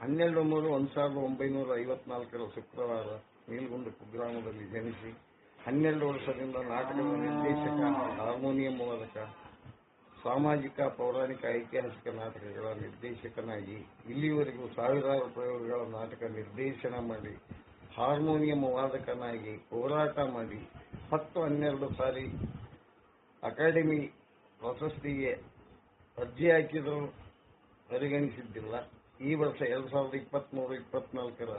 ಹನ್ನೆರಡು ಮೂರು ಒಂದ್ ಸಾವಿರದ ಒಂಬೈನೂರ ಐವತ್ನಾಲ್ಕರ ಶುಕ್ರವಾರ ನೀಲ್ಗುಂದ ಕುಗ್ರಾಮದಲ್ಲಿ ಜನಿಸಿ ಹನ್ನೆರಡು ವರ್ಷದಿಂದ ನಾಟಕದ ನಿರ್ದೇಶಕ ಹಾರ್ಮೋನಿಯಂ ವಾದಕ ಸಾಮಾಜಿಕ ಪೌರಾಣಿಕ ಐತಿಹಾಸಿಕ ನಾಟಕಗಳ ನಿರ್ದೇಶಕನಾಗಿ ಇಲ್ಲಿವರೆಗೂ ಸಾವಿರಾರು ಪ್ರಯೋಗಗಳ ನಾಟಕ ನಿರ್ದೇಶನ ಮಾಡಿ ಹಾರ್ಮೋನಿಯಂ ವಾದಕನಾಗಿ ಹೋರಾಟ ಮಾಡಿ ಹತ್ತು ಹನ್ನೆರಡು ಸಾರಿ ಅಕಾಡೆಮಿ ಪ್ರಶಸ್ತಿಗೆ ಅರ್ಜಿ ಹಾಕಿದರೂ ಪರಿಗಣಿಸಿದ್ದಿಲ್ಲ. ಈ ವರ್ಷ ಎರಡ್ ಸಾವಿರದ ಇಪ್ಪತ್ಮೂರು, ಇಪ್ಪತ್ನಾಲ್ಕರ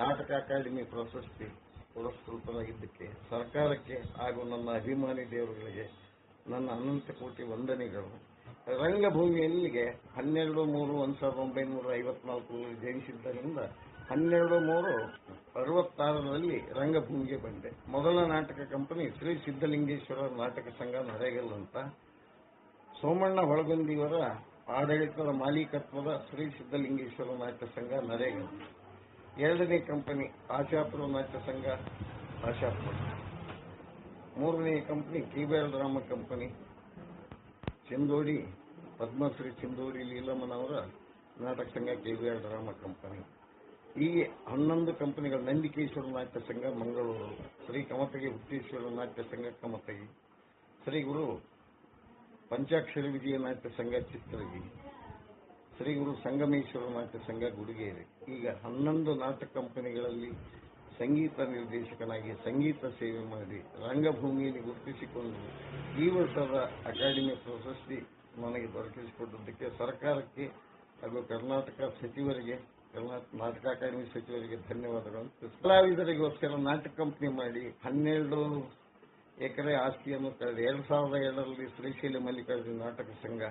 ನಾಟಕ ಅಕಾಡೆಮಿ ಪ್ರಶಸ್ತಿ ಪುರಸ್ಕೃತನಾಗಿದ್ದಕ್ಕೆ ಸರ್ಕಾರಕ್ಕೆ ಹಾಗೂ ನನ್ನ ಅಭಿಮಾನಿ ದೇವರುಗಳಿಗೆ ನನ್ನ ಅನಂತ ಕೋಟಿ ವಂದನೆಗಳು. ರಂಗಭೂಮಿಯಲ್ಲಿಗೆ ಹನ್ನೆರಡು ಮೂರು ಒಂದು ಸಾವಿರದ ಒಂಬೈನೂರ ಐವತ್ನಾಲ್ಕು ಜನಿಸಿದ್ದರಿಂದ ಹನ್ನೆರಡು ಮೂರು ಅರವತ್ತಾರರಲ್ಲಿ ರಂಗಭೂಮಿಗೆ ಬಂದೆ. ಮೊದಲ ನಾಟಕ ಕಂಪನಿ ಶ್ರೀ ಸಿದ್ದಲಿಂಗೇಶ್ವರ ನಾಟಕ ಸಂಘ ನರೇಗಲ್ ಅಂತ ಸೋಮಣ್ಣ ಹೊಳಗುಂದಿಯವರ ಆಡಳಿತದ ಮಾಲೀಕತ್ವದ ಶ್ರೀ ಸಿದ್ದಲಿಂಗೇಶ್ವರ ನಾಟ್ಯ ಸಂಘ ನರೇಗಾ. ಎರಡನೇ ಕಂಪನಿ ಆಶಾಪುರ ನಾಟ್ಯ ಸಂಘ ಆಶಾಪುರ. ಮೂರನೇ ಕಂಪನಿ ಕಿಬೇಲ್ ರಾಮ ಕಂಪನಿ. ಚಿಂದೋಡಿ, ಪದ್ಮಶ್ರೀ ಚಿಂದೋಡಿ ಲೀಲಮ್ಮನವರ ನಾಟಕ ಸಂಘ ಕಿಬೇಲ್ ರಾಮ ಕಂಪನಿ. ಹೀಗೆ ಹನ್ನೊಂದು ಕಂಪನಿಗಳ ನಂದಿಕೇಶ್ವರ ನಾಟ್ಯ ಸಂಘ ಮಂಗಳೂರು, ಶ್ರೀ ಕಮತಗಿ ಹುಟ್ಟೇಶ್ವರ ನಾಟ್ಯ ಸಂಘ ಕಮತಗಿ. ಶ್ರೀ ಗುರು ಪಂಚಾಕ್ಷರಿ ವಿಜಯ ನಾಟ್ಯ ಸಂಘ ಚಿತ್ರಗಿ ಶ್ರೀ ಗುರು ಸಂಗಮೇಶ್ವರ ನಾಟ್ಯ ಸಂಘ ಗುಡಿಗೇರಿ. ಈಗ ಹನ್ನೊಂದು ನಾಟಕ ಕಂಪನಿಗಳಲ್ಲಿ ಸಂಗೀತ ನಿರ್ದೇಶಕನಾಗಿ ಸಂಗೀತ ಸೇವೆ ಮಾಡಿ ರಂಗಭೂಮಿಯಲ್ಲಿ ಗುರುತಿಸಿಕೊಂಡು ಈ ವರ್ಷದ ಅಕಾಡೆಮಿ ಪ್ರಶಸ್ತಿ ನನಗೆ ದೊರಕಿಸಿಕೊಟ್ಟದ್ದಕ್ಕೆ ಸರ್ಕಾರಕ್ಕೆ ಹಾಗೂ ಕರ್ನಾಟಕ ಸಚಿವರಿಗೆ ಕರ್ನಾಟಕ ನಾಟಕ ಅಕಾಡೆಮಿ ಸಚಿವರಿಗೆ ಧನ್ಯವಾದಗಳು. ಕಲಾವಿದರಿಗೋಸ್ಕರ ನಾಟಕ ಕಂಪನಿ ಮಾಡಿ ಹನ್ನೆರಡು ಎಕರೆ ಆಸ್ತಿಯನ್ನು ಕಳೆದ ಎರಡ್ ಸಾವಿರದ ಏಳರಲ್ಲಿ ಶ್ರೀಶೈಲ ಮಲ್ಲಿಕಾರ್ಜುನ ನಾಟಕ ಸಂಘ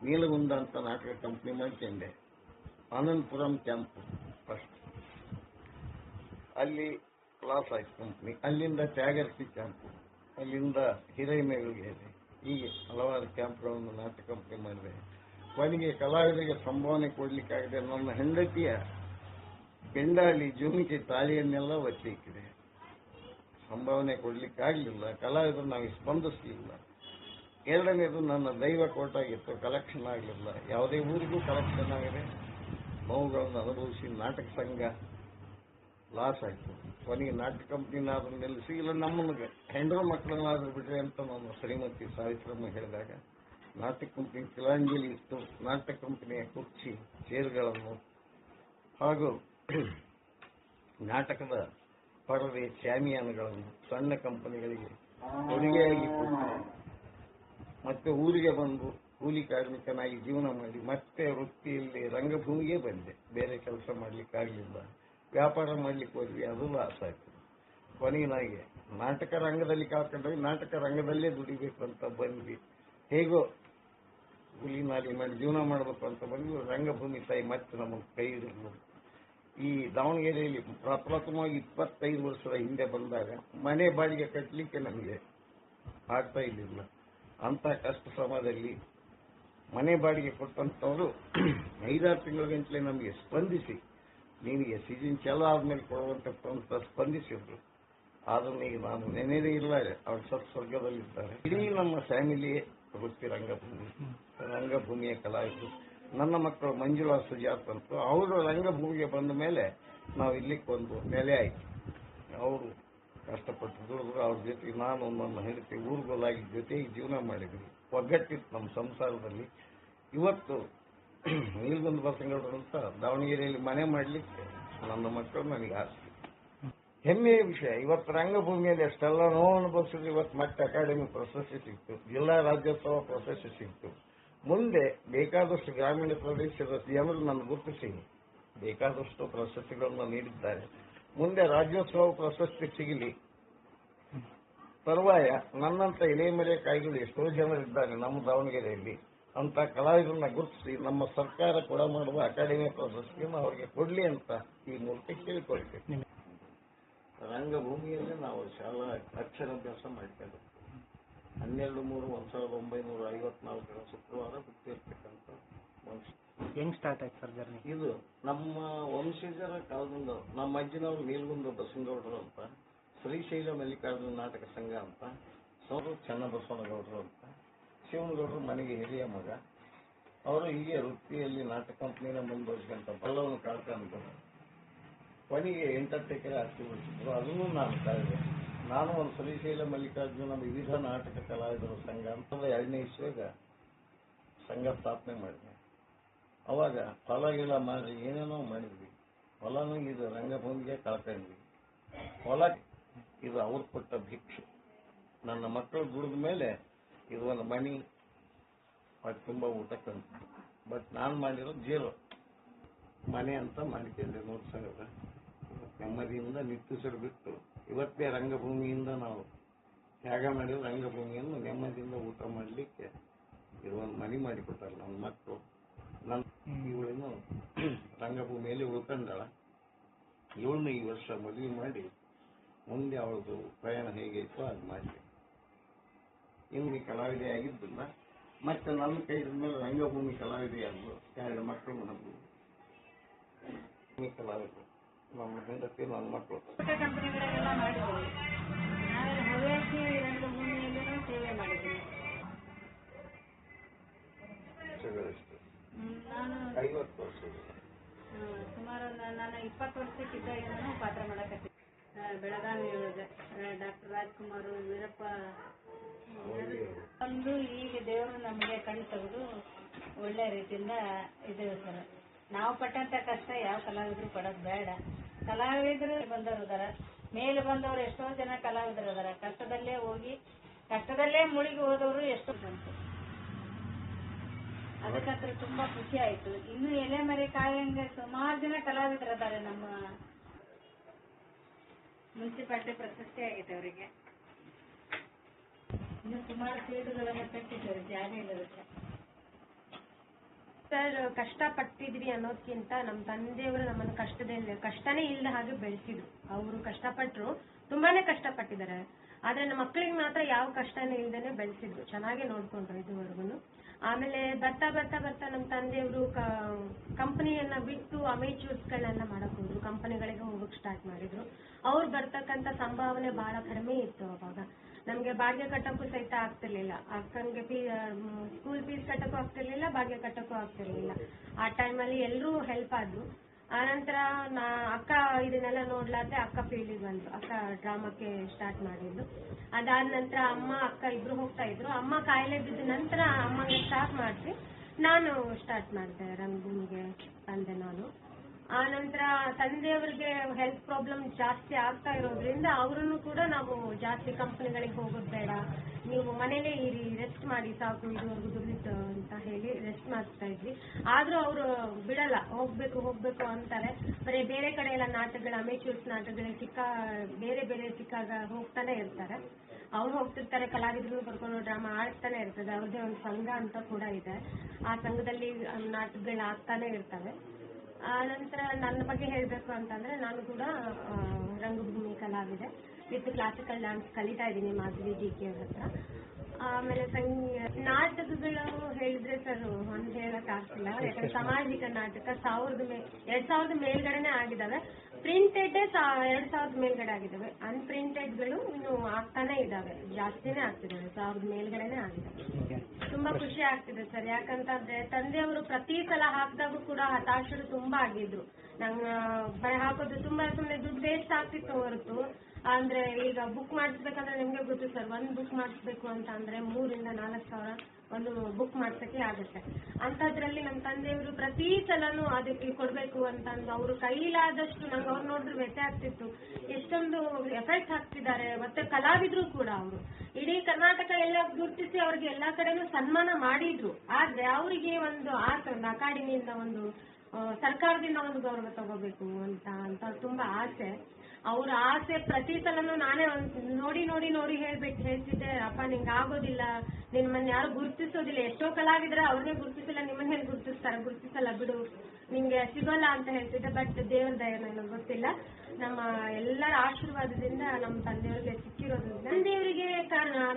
ನೀಲಗುಂದ ಅಂತ ನಾಟಕ ಕಂಪನಿ ಮಾಡ್ಕೊಂಡೆ. ಆನಂದಪುರಂ ಕ್ಯಾಂಪ್ ಫಸ್ಟ್ ಅಲ್ಲಿ ಕ್ಲಾಸ್ ಆಯ್ತು ಕಂಪ್ನಿ ಅಲ್ಲಿಂದ ತ್ಯಾಗರ್ತಿ ಕ್ಯಾಂಪ್ ಅಲ್ಲಿಂದ ಹಿರೇಮೇಳಿಗೆ ಹೀಗೆ ಹಲವಾರು ಕ್ಯಾಂಪ್ಗಳನ್ನು ನಾಟಕ ಕಂಪ್ನಿ ಮಾಡಿದೆ. ಕೊನೆಗೆ ಕಲಾವಿದರಿಗೆ ಸಂಭಾವನೆ ಕೊಡ್ಲಿಕ್ಕಾಗದೆ ನನ್ನ ಹೆಂಡತಿಯ ಬೆಂಡಾಳಿ ಜೂಮಿಕೆ ತಾಳಿಯನ್ನೆಲ್ಲ ಒತ್ತಿಕ್ಕಿದೆ ಸಂಭಾವನೆ ಕೊಡ್ಲಿಕ್ಕಾಗಲಿಲ್ಲ ಕಲಾವಿದರು ನಾವು ಸ್ಪಂದಿಸಲಿಲ್ಲ. ಎರಡನೇದು ನನ್ನ ದೈವ ಕೋಟಾಗಿತ್ತು ಕಲೆಕ್ಷನ್ ಆಗಲಿಲ್ಲ. ಯಾವುದೇ ಊರಿಗೂ ಕಲೆಕ್ಷನ್ ಆಗಿದೆ ನೋವುಗಳನ್ನು ಅನುಭವಿಸಿ ನಾಟಕ ಸಂಘ ಲಾಸ್ ಆಯಿತು. ಕೊನೆಗೆ ನಾಟಕ ಕಂಪ್ನಿನಾದ್ರೂ ನಿಲ್ಲಿಸಿ, ಇಲ್ಲ ನಮ್ಮನ್ನು ಹೆಂಡ್ರ ಮಕ್ಕಳನ್ನಾದ್ರೂ ಬಿಡ್ರಿ ಅಂತ ನಾನು ಶ್ರೀಮತಿ ಸಾವಿತ್ರಮ್ಮ ಹೇಳಿದಾಗ, ನಾಟಕ ಕಂಪ್ನಿ ತಿಲಾಂಜಲಿ ಇತ್ತು. ನಾಟಕ ಕಂಪ್ನಿಯ ಕುರ್ಚಿ, ಚೇರ್ಗಳನ್ನು ಹಾಗೂ ನಾಟಕದ ಪರದೆ ಚಾಮಿಯಾನ್ಗಳನ್ನು ಸಣ್ಣ ಕಂಪನಿಗಳಿಗೆ ಕೊಡುಗೆಯಾಗಿ ಮತ್ತೆ ಊರಿಗೆ ಬಂದು ಕೂಲಿ ಕಾರ್ಮಿಕನಾಗಿ ಜೀವನ ಮಾಡಿ ಮತ್ತೆ ವೃತ್ತಿಯಲ್ಲಿ ರಂಗಭೂಮಿಗೆ ಬಂದೆ. ಬೇರೆ ಕೆಲಸ ಮಾಡ್ಲಿಕ್ಕಾಗಲಿಲ್ಲ ವ್ಯಾಪಾರ ಮಾಡಲಿಕ್ಕೆ ಹೋದ್ವಿ. ಅದು ಲಾಸ್ ಆಯ್ತು. ನಾಟಕ ರಂಗದಲ್ಲಿ ಕಾಕೊಂಡ್ರೆ ನಾಟಕ ರಂಗದಲ್ಲೇ ದುಡಿಬೇಕು ಅಂತ ಬಂದ್ವಿ. ಹೇಗೋ ಕೂಲಿ ನಾಲಿ ಮಾಡಿ ಜೀವನ ಮಾಡಬೇಕು ಅಂತ ಬಂದ್ವಿ. ರಂಗಭೂಮಿ ತಾಯಿ ಮತ್ತೆ ನಮಗೆ ಕೈ ಹಿಡಿದ್ಲು. ಈ ದಾವಣಗೆರೆಯಲ್ಲಿ ಪ್ರಪ್ರಥಮವಾಗಿ ಇಪ್ಪತ್ತೈದು ವರ್ಷದ ಹಿಂದೆ ಬಂದಾಗ ಮನೆ ಬಾಡಿಗೆ ಕಟ್ಟಲಿಕ್ಕೆ ನಮಗೆ ಆಗ್ತಾ ಇರಲಿಲ್ಲ ಅಂತ ಕಷ್ಟ ಸಮಯದಲ್ಲಿ ಮನೆ ಬಾಡಿಗೆ ಕೊಟ್ಟಂತವರು ಐದಾರು ತಿಂಗಳ ಗಂಟಲೆ ನಮಗೆ ಸ್ಪಂದಿಸಿ, ನಿನಗೆ ಸೀಸನ್ ಚಲ ಆದ್ಮೇಲೆ ಕೊಡುವಂತ ಸ್ಪಂದಿಸಿದ್ರು. ಆದ್ರೂ ಈಗ ನಾನು ನೆನೆದೇ ಇಲ್ಲ, ಅವ್ರು ಸತ್ ಸ್ವರ್ಗದಲ್ಲಿದ್ದಾರೆ. ಇಡೀ ನಮ್ಮ ಫ್ಯಾಮಿಲಿಯೇ ವೃತ್ತಿ ರಂಗಭೂಮಿ, ರಂಗಭೂಮಿಯ ಕಲಾವಿದರು. ನನ್ನ ಮಕ್ಕಳು ಮಂಜುಳಾ ಸುಜಾತ್ ಅಂತ ಅವರು ರಂಗಭೂಮಿಗೆ ಬಂದ ಮೇಲೆ ನಾವು ಇಲ್ಲಿಗೆ ಒಂದು ನೆಲೆ ಆಯ್ತು. ಅವರು ಕಷ್ಟಪಟ್ಟು ದುಡಿದ್ರು ಅವ್ರ ಜೊತೆಗೆ ನಾನು ನನ್ನ ಹೆಂಡತಿ ಊರುಗೋಲಾಗಿ ಜೊತೆಗೆ ಜೀವನ ಮಾಡಿದ್ವಿ. ಒಗ್ಗಟ್ಟಿತ್ತು ನಮ್ಮ ಸಂಸಾರದಲ್ಲಿ. ಇವತ್ತು ನೀಲ್ಗೊಂದು ಬಸಂಗೌಡರು ಅಂತ ದಾವಣಗೆರೆಯಲ್ಲಿ ಮನೆ ಮಾಡಲಿಕ್ಕೆ ನನ್ನ ಮಕ್ಕಳು ನನಗೆ ಆಸೆ. ಹೆಮ್ಮೆಯ ವಿಷಯ, ಇವತ್ತು ರಂಗಭೂಮಿಯಲ್ಲಿ ಎಷ್ಟೆಲ್ಲ ನೋವು ಅನುಭವಿಸಿದ್ರು ಇವತ್ತು ಮತ್ತೆ ಅಕಾಡೆಮಿ ಪ್ರಶಸ್ತಿ ಸಿಕ್ತು. ಜಿಲ್ಲಾ ರಾಜ್ಯೋತ್ಸವ ಪ್ರಶಸ್ತಿ ಸಿಕ್ತು. ಮುಂದೆ ಬೇಕಾದಷ್ಟು ಗ್ರಾಮೀಣ ಪ್ರದೇಶದ ಜನರು ನನ್ನ ಗುರುತಿಸಿ ಬೇಕಾದಷ್ಟು ಪ್ರಶಸ್ತಿಗಳನ್ನು ನೀಡಿದ್ದಾರೆ. ಮುಂದೆ ರಾಜ್ಯೋತ್ಸವ ಪ್ರಶಸ್ತಿ ಸಿಗಲಿ. ತರುವಾಯ ನನ್ನಂತ ಎಲೆಮರೆ ಕಾಯಿಗಳು ಎಷ್ಟೋ ಜನರಿದ್ದಾರೆ ನಮ್ಮ ದಾವಣಗೆರೆಯಲ್ಲಿ. ಅಂತ ಕಲಾವಿದರನ್ನ ಗುರುತಿಸಿ ನಮ್ಮ ಸರ್ಕಾರ ಕೂಡ ಮಾಡುವ ಅಕಾಡೆಮಿ ಪ್ರಶಸ್ತಿಯನ್ನು ಅವರಿಗೆ ಕೊಡಲಿ ಅಂತ ಈ ಮೂಲಕ ಕೇಳಿಕೊಳ್ತೇವೆ ರಂಗಭೂಮಿಯಲ್ಲಿ ನಾವು ಶಾಲಾ ಅಕ್ಷರಾಭ್ಯಾಸ ಮಾಡ್ಕೊಂಡು ಹನ್ನೆರಡು ಮೂರು ಒಂದ್ ಸಾವಿರದ ಒಂಬೈನೂರ ಐವತ್ನಾಲ್ಕರ ಶುಕ್ರವಾರ ಹುಟ್ಟಿರ್ತಕ್ಕಂಥ ಮನುಷ್ಯ ಹೆಂಗ್ ಸ್ಟಾರ್ಟ್ ಆಯ್ತು ಸರ್ ಜರ್ನಿ ಇದು ನಮ್ಮ ವಂಶಜರ ಕಾಲದಿಂದ ನಮ್ಮ ಅಜ್ಜಿನವರು ನೀಲ್ಗುಂದ ಬಸವನಗೌಡರು ಅಂತ ಶ್ರೀಶೈಲ ಮಲ್ಲಿಕಾರ್ಜುನ ನಾಟಕ ಸಂಘ ಅಂತ ಸೌರು ಚನ್ನಬಸವನಗೌಡರು ಅಂತ ಶಿವನಗೌಡರು ಮನೆಗೆ ಹಿರಿಯ ಮಗ. ಅವರು ಹೀಗೆ ವೃತ್ತಿಯಲ್ಲಿ ನಾಟಕ ಕಂಪ್ನಿನ ಮುಂದುವರಿಸಿದಂತ ಬಲವನ್ನು ಕಳ್ಕೊಂಡು ಕೊನೆಗೆ ಎಂಟತ್ತು ಎಕರೆ ಆಸ್ತಿ ಉಳಿಸಿದ್ರು ಅದನ್ನು ನಾನು ಕಳೆದೆ ನಾನು ಒಂದು ಶ್ರೀಶೈಲ ಮಲ್ಲಿಕಾರ್ಜುನ ವಿವಿಧ ನಾಟಕ ಕಲಾವಿದರ ಸಂಘ ಅಂತ ಎರಡನೇ ಇಸ್ವಿಗ ಸಂಘ ಸ್ಥಾಪನೆ ಮಾಡಿದೆ ಅವಾಗ ಫಲ ಗಿಲ ಮಾಡಿ ಏನೇನೋ ಮಾಡಿದ್ವಿ. ಹೊಲನೂ ಇದು ರಂಗಭೂಮಿಗೆ ಕಳ್ಕೊಂಡ್ವಿ ಹೊಲ ಇದು ಅವ್ರು ಕೊಟ್ಟ ಭಿಕ್ಷೆ. ನನ್ನ ಮಕ್ಕಳು ದುಡಿದ ಮೇಲೆ ಇದು ಒಂದು ಮಣಿ ಅದು ತುಂಬ ಊಟ ಕಂತು ಬಟ್ ನಾನು ಮಾಡಿರೋದು ಜೀರೋ. ಮನೆ ಅಂತ ಮಾಡಿಕೊಂಡೆ ಸಾವಿರ ನೆಮ್ಮದಿಯಿಂದ ನಿಟ್ಟುಸಿರು ಬಿಟ್ಟು ಇವತ್ತೇ ರಂಗಭೂಮಿಯಿಂದ ನಾವು ತ್ಯಾಗ ಮಾಡಿದ ರಂಗಭೂಮಿಯನ್ನು ನೆಮ್ಮದಿಯಿಂದ ಊಟ ಮಾಡಲಿಕ್ಕೆ ಇರುವಂತ ಮನೆ ಮಾಡಿಕೊಟ್ಟಾರೆ ನನ್ನ ಮಕ್ಕಳು. ನನ್ನ ಇವಳನ್ನು ರಂಗಭೂಮಿಯಲ್ಲಿ ಉಳ್ಕೊಂಡಾಳ. ಇವಳನ್ನು ಈ ವರ್ಷ ಮದುವೆ ಮಾಡಿ ಮುಂದೆ ಅವಳದು ಪ್ರಯಾಣ ಹೇಗೆ ಇತ್ತು ಅದು ಮಾಡಿ ಇನ್ನು ಕಲಾವಿದೆ ಆಗಿದ್ದಿಲ್ಲ. ಮತ್ತೆ ನನ್ನ ಕೈದ ಮೇಲೆ ರಂಗಭೂಮಿ ಕಲಾವಿದೆ ಆದ್ರು ಎರಡು ಮಕ್ಕಳು ನಮ್ಮ ಕಲಾವಿದರು. ನಮ್ಮ ಹೆಂಡತಿ ನನ್ನ ಮಕ್ಕಳು. ಊಟ ಕಂಪನಿಗಳಲ್ಲೆಲ್ಲ ಮಾಡಿದ್ದೀವಿ. ಆಮೇಲೆ ಹವ್ಯಾಸಿ ರಂಗಭೂಮಿಯಲ್ಲೂ ಸೇವೆ ಮಾಡಿದ್ದೀನಿ ವರ್ಷಗಳಷ್ಟು. ನಾನು ಐವತ್ತು ವರ್ಷಗಳು. ಆ, ಸುಮಾರು ನಾನು ಇಪ್ಪತ್ತು ವರ್ಷಕ್ಕಿದ್ದಾಗ ನಾನು ಪಾತ್ರ ಮಾಡಕತ್ತೀನಿ ಆ, ಬೆಳಗಾವಿ ಒಳಗೆ ಡಾಕ್ಟರ್ ರಾಜ್ಕುಮಾರ್ ವೀರಪ್ಪ ಒಂದು ಈಗ ದೇವರು ನಮಗೆ ಕಣ್ಣು ತೆಗೆದು ಒಳ್ಳೆ ರೀತಿಯಿಂದ ಇದ್ದೇವೆ ಸರ್. ನಾವು ಪಟ್ಟಂತ ಕಷ್ಟ ಯಾವ ಕಲಾವಿದರು ಪಡೋದು ಬೇಡ. ಕಲಾವಿದರು ಬಂದವರು ಅದಾರ ಮೇಲೆ ಬಂದವರು ಎಷ್ಟೋ ಜನ ಕಲಾವಿದರು ಅದಾರ ಕಷ್ಟದಲ್ಲೇ ಹೋಗಿ, ಕಷ್ಟದಲ್ಲೇ ಮುಳುಗಿ ಹೋದವರು ಎಷ್ಟೋ ಬಂತು ಅದಕ್ಕಂದ್ರೆ ತುಂಬಾ ಖುಷಿ ಆಯ್ತು. ಇನ್ನು ಎಲೆ ಮರೆ ಕಾಯಂಗೆ ಸುಮಾರು ಜನ ಕಲಾವಿದರು ಅದಾರೆ ನಮ್ಮ ಮುನ್ಸಿಪಾಲ್ಟಿ ಪ್ರಶಸ್ತಿ ಆಗಿದೆ ಅವರಿಗೆ. ಇನ್ನು ಸುಮಾರು ಸೀಟುಗಳನ್ನ ಕಟ್ಟಿದ್ದಾರೆ ಜಾಗ ಇಲ್ಲದಕ್ಕೆ. ಸರ್ ಕಷ್ಟಪಟ್ಟಿದ್ರಿ ಅನ್ನೋದ್ಕಿಂತ ನಮ್ಮ ತಂದೆಯವರು ನಮ್ಮನ್ನು ಕಷ್ಟದಲ್ಲಿ ಕಷ್ಟನೇ ಇಲ್ಲದ ಹಾಗೆ ಬೆಳೆಸಿದ್ರು. ಅವರು ಕಷ್ಟಪಟ್ಟರು ತುಂಬಾನೇ ಕಷ್ಟಪಟ್ಟಿದ್ದಾರೆ. ಆದ್ರೆ ನಮ್ಮ ಮಕ್ಕಳಿಗೆ ಮಾತ್ರ ಯಾವ ಕಷ್ಟನೇ ಇಲ್ದೇನೆ ಬೆಳೆಸಿದ್ರು. ಚೆನ್ನಾಗಿ ನೋಡ್ಕೊಂಡ್ರು ಇದುವರೆಗೂ ಆಮೇಲೆ ಬರ್ತಾ ಬರ್ತಾ ಬರ್ತಾ ನಮ್ಮ ತಂದೆಯವರು ಕಂಪನಿಯನ್ನ ಬಿಟ್ಟು ಅಮೇಚೂರ್ಸ್ಗಳನ್ನ ಮಾಡಕ್ ಹೋದ್ರು. ಕಂಪನಿಗಳಿಗೆ ಹೋಗಕ್ ಸ್ಟಾರ್ಟ್ ಮಾಡಿದ್ರು. ಅವ್ರು ಬರ್ತಕ್ಕಂತ ಸಂಭಾವನೆ ಬಹಳ ಕಡಿಮೆ ಇತ್ತು ಅವಾಗ. ನಮ್ಗೆ ಬಾಡಿಗೆ ಕಟ್ಟೋಕ್ಕೂ ಸಹಿತ ಆಗ್ತಿರ್ಲಿಲ್ಲ. ಅಕ್ಕಂಗೆ ಫೀ ಸ್ಕೂಲ್ ಫೀಸ್ ಕಟ್ಟೋಕ್ಕೂ ಆಗ್ತಿರ್ಲಿಲ್ಲ, ಬಾಡಿಗೆ ಕಟ್ಟೋಕ್ಕೂ ಆಗ್ತಿರ್ಲಿಲ್ಲ. ಆ ಟೈಮಲ್ಲಿ ಎಲ್ಲರೂ ಹೆಲ್ಪ್ ಆದ್ರು. ಆನಂತರ ನಾ, ಅಕ್ಕ ಇದನ್ನೆಲ್ಲ ನೋಡ್ಲಾದ್ರೆ ಅಕ್ಕ ಫೀಲ್ಡಿಗೆ ಬಂದ್ರು. ಅಕ್ಕ ಡ್ರಾಮಕ್ಕೆ ಸ್ಟಾರ್ಟ್ ಮಾಡಿದ್ದು. ಅದಾದ ನಂತರ ಅಮ್ಮ, ಅಕ್ಕ ಇಬ್ರು ಹೋಗ್ತಾ ಇದ್ರು. ಅಮ್ಮ ಕಾಯಿಲೆ ಬಿದ್ದ ನಂತರ ಅಮ್ಮಗೆ ಸ್ಟಾರ್ಟ್ ಮಾಡಿಸಿ ನಾನು ಸ್ಟಾರ್ಟ್ ಮಾಡಿದೆ ರಂಗಭೂಮಿಗೆ ಬಂದೆ ನಾನು. ತಂದೆಯವರಿಗೆ ಹೆಲ್ತ್ ಪ್ರಾಬ್ಲಮ್ ಜಾಸ್ತಿ ಆಗ್ತಾ ಇರೋದ್ರಿಂದ ಅವರನ್ನು ಕೂಡ ನಾವು ಜಾಸ್ತಿ ಕಂಪನಿಗಳಿಗೆ ಹೋಗೋದು ಬೇಡ. ನೀವು ಮನೇಲೇ ಇರಿ ರೆಸ್ಟ್ ಮಾಡಿ ಸಾಕು, ಇದುವರೆಗೂ ದುಡಿದು ಅಂತ ಹೇಳಿ ರೆಸ್ಟ್ ಮಾಡಿಸ್ತಾ ಇದ್ವಿ. ಆದ್ರೂ ಅವರು ಬಿಡಲ್ಲ, ಹೋಗ್ಬೇಕು ಹೋಗ್ಬೇಕು ಅಂತಾರೆ. ಬರೀ ಬೇರೆ ಕಡೆ ಎಲ್ಲ ನಾಟಕಗಳು ಅಮೇಚೂರ್ಸ್ ನಾಟಕಗಳು ಚಿಕ್ಕ ಬೇರೆ ಬೇರೆ ಸಿಕ್ಕಾಗ ಹೋಗ್ತಾನೆ ಇರ್ತಾರೆ. ಅವ್ರು ಹೋಗ್ತಿರ್ತಾರೆ ಕಲಾವಿದರು ಕರ್ಕೊಂಡು ಡ್ರಾಮಾ ಆಡ್ತಾನೆ ಇರ್ತದೆ. ಅವ್ರದ್ದೇ ಒಂದು ಸಂಘ ಅಂತ ಕೂಡ ಇದೆ. ಆ ಸಂಘದಲ್ಲಿ ನಾಟಕಗಳು ಆಗ್ತಾನೆ ಇರ್ತವೆ. ಆ, ನಂತರ ನನ್ನ ಬಗ್ಗೆ ಹೇಳಬೇಕು ಅಂತಂದ್ರೆ ನಾನು ಕೂಡ ರಂಗಭೂಮಿ ಕಲಾವಿದೆ. ವಿತ್ ಕ್ಲಾಸಿಕಲ್ ಡ್ಯಾನ್ಸ್ ಕಲಿತಾ ಇದ್ದೀನಿ ಮಾಧುರಿ ಜಿ ಕೆ ಹತ್ರ. ಆಮೇಲೆ ನಾಟಕಗಳು ಹೇಳಿದ್ರೆ ಸರ್, ಒಂದು ಹೇಳಕ್ ಆಗ್ತಿಲ್ಲ. ಯಾಕಂದ್ರೆ ಸಾಮಾಜಿಕ ನಾಟಕ, ಸಾವಿರದ ಮೇ, ಎರಡ್ ಸಾವಿರದ ಮೇಲ್ಗಡೆನೆ ಆಗಿದಾವೆ ಪ್ರಿಂಟೆಡ್ ಎರಡ್ ಸಾವಿರದ ಮೇಲ್ಗಡೆ ಆಗಿದಾವೆ ಅನ್ಪ್ರಿಂಟೆಡ್ಗಳು ಇನ್ನು ಆಗ್ತಾನೆ ಇದಾವೆ ಜಾಸ್ತಿನೇ ಆಗ್ತಿದಾವೆ ಸಾವಿರದ ಮೇಲ್ಗಡೆನೆ ಆಗಿದಾವೆ ತುಂಬಾ ಖುಷಿ ಆಗ್ತಿದೆ ಸರ್. ಯಾಕಂತಂದ್ರೆ ತಂದೆಯವರು ಪ್ರತಿ ಸಲ ಹಾಕಿದಾಗೂ ಕೂಡ ಹತಾಶರು ತುಂಬಾ ಆಗಿದ್ರು. ನಂಗ ಬರೆ ಹಾಕೋದು ತುಂಬಾ ಸುಮ್ಮನೆ ದುಡ್ಡು ವೇಸ್ಟ್ ಆಗ್ತಿತ್ತು ಹೊರತು. ಅಂದ್ರೆ ಈಗ ಬುಕ್ ಮಾಡಿಸ್ಬೇಕಂದ್ರೆ ನಿಮ್ಗೆ ಗೊತ್ತು ಸರ್. ಒಂದ್ ಬುಕ್ ಮಾಡಿಸ್ಬೇಕು ಅಂತ ಅಂದ್ರೆ ಮೂರಿಂದ ನಾಲ್ಕು ಸಾವಿರ ಒಂದು ಬುಕ್ ಮಾಡ್ಸಕ್ಕೆ ಆಗುತ್ತೆ. ಅಂತದ್ರಲ್ಲಿ ನಮ್ಮ ತಂದೆಯವರು ಪ್ರತಿ ಸಲನೂ ಅದಕ್ಕೆ ಕೊಡ್ಬೇಕು ಅಂತಂದು ಅವರು ಕೈಲಾದಷ್ಟು ನಂಗೆ ಅವ್ರು ನೋಡಿದ್ರು ವ್ಯಥೆ ಆಗ್ತಿತ್ತು. ಎಷ್ಟೊಂದು ಎಫೆಕ್ಟ್ ಹಾಕ್ತಿದ್ದಾರೆ, ಮತ್ತೆ ಕಲಾವಿದ್ರು ಕೂಡ ಅವರು. ಇಡೀ ಕರ್ನಾಟಕ ಎಲ್ಲ ಗುರುತಿಸಿ ಅವ್ರಿಗೆ ಎಲ್ಲಾ ಕಡೆನೂ ಸನ್ಮಾನ ಮಾಡಿದ್ರು. ಆದ್ರೆ ಅವರಿಗೆ ಒಂದು ಆಸೆ ಒಂದು ಅಕಾಡೆಮಿಯಿಂದ ಒಂದು ಸರ್ಕಾರದಿಂದ ಒಂದು ಗೌರವ ತಗೋಬೇಕು ಅಂತ ಅಂತ ತುಂಬಾ ಆಸೆ. ಅವ್ರ ಆಸೆ ಪ್ರತಿ ಸಲನೂ ನಾನೇ ನೋಡಿ ನೋಡಿ ನೋಡಿ ಹೇಳ್ಬೇಕು, ಹೇಳ್ತಿದ್ದೆ, ಅಪ್ಪ, ನಿಂಗೆ ಆಗೋದಿಲ್ಲ. ನಿಮ್ಮನ್ನ ಯಾರು ಗುರುತಿಸೋದಿಲ್ಲ. ಎಷ್ಟೋ ಕಲಾವಿದ್ರೆ ಅವ್ರನ್ನೇ ಗುರುತಿಸಿಲ್ಲ ನಿಮ್ಮನ್ನ ಹೇಳಿ ಗುರುತಿಸ್ತಾರೆ? ಗುರುತಿಸಲ್ಲ, ಬಿಡು. ನಿಂಗೆ ಸಿಗೋಲ್ಲ ಅಂತ ಹೇಳ್ತಿದ್ದೆ, ಬಟ್ ದೇವ್ರ ದಯ ನನಗೆ ಗೊತ್ತಿಲ್ಲ. ನಮ್ಮ ಎಲ್ಲರ ಆಶೀರ್ವಾದದಿಂದ ನಮ್ಮ ತಂದೆಯವ್ರಿಗೆ ಸಿಕ್ಕಿರೋದು ತಂದೆಯವರಿಗೆ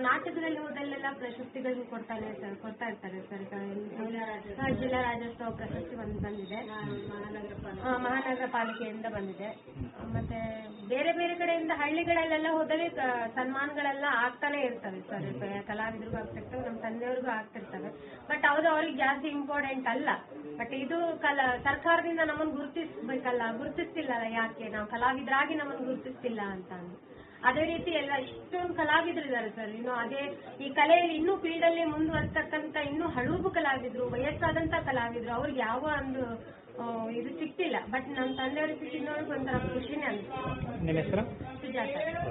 ನಾಟಕದಲ್ಲಿ ಹೋದಲ್ಲೆಲ್ಲ ಪ್ರಶಸ್ತಿಗಳನ್ನು ಕೊಡ್ತಾನೆ ಸರ್, ಕೊಡ್ತಾ ಇರ್ತಾರೆ ಸರ್. ಜಿಲ್ಲಾ ರಾಜ್ಯೋತ್ಸವ ಪ್ರಶಸ್ತಿ ಬಂದಿದೆ. ಮಹಾನಗರ ಪಾಲಿಕೆ ಪಾಲಿಕೆಯಿಂದ ಬಂದಿದೆ. ಮತ್ತೆ ಬೇರೆ ಬೇರೆ ಕಡೆಯಿಂದ ಹಳ್ಳಿಗಳಲ್ಲೆಲ್ಲ ಹೋದರೆ ಸನ್ಮಾನಗಳೆಲ್ಲ ಆಗ್ತಾನೆ ಇರ್ತವೆ ಸರ್. ಕಲಾವಿದರಿಗೂ ಆಗ್ತಿರ್ತವೆ ನಮ್ಮ ತಂದೆಯವ್ರಿಗೂ ಆಗ್ತಿರ್ತವೆ. ಬಟ್ ಅದು ಅವ್ರಿಗೆ ಜಾಸ್ತಿ ಇಂಪಾರ್ಟೆಂಟ್ ಅಲ್ಲ. ಬಟ್ ಇದು ಕಲಾ ಸರ್ಕಾರದಿಂದ ನಮ್ಮನ್ನು ಗುರುತಿಸ್ಬೇಕಲ್ಲ ಗುರುತಿಸ್ತಿಲ್ಲಲ್ಲ ಯಾಕೆ? ನಾವು ಕಲಾವಿದರಾಗಿ ನಮ್ಮನ್ನು ಗುರುತಿಸ್ತಿಲ್ಲ ಅಂತ ಅಂದು ಅದೇ ರೀತಿ ಎಲ್ಲ ಇಷ್ಟೊಂದು ಕಲಾವಿದರಿದ್ದಾರೆ ಸರ್ ಇನ್ನು ಅದೇ ಈ ಕಲೆಯಲ್ಲಿ ಇನ್ನೂ ಫೀಲ್ಡ್ ಅಲ್ಲಿ ಮುಂದುವರ್ತಕ್ಕಂತ ಇನ್ನೂ ಹಳೂಬು ಕಲಾವಿದರು ವಯಸ್ಸಾದಂತ ಕಲಾವಿದರು ಅವ್ರಿಗೆ ಯಾವ ಒಂದು ಇದು ಸಿಗ್ತಿಲ್ಲ ಬಟ್ ನಮ್ಮ ತಂದೆಯವ್ರಿಗೆ ಸಿಕ್ಕಿದ ನೋಡಕ್ ಒಂಥರ ಖುಷಿನೇ ಅನ್ಸುತ್ತೆ ಸುಜಾತ.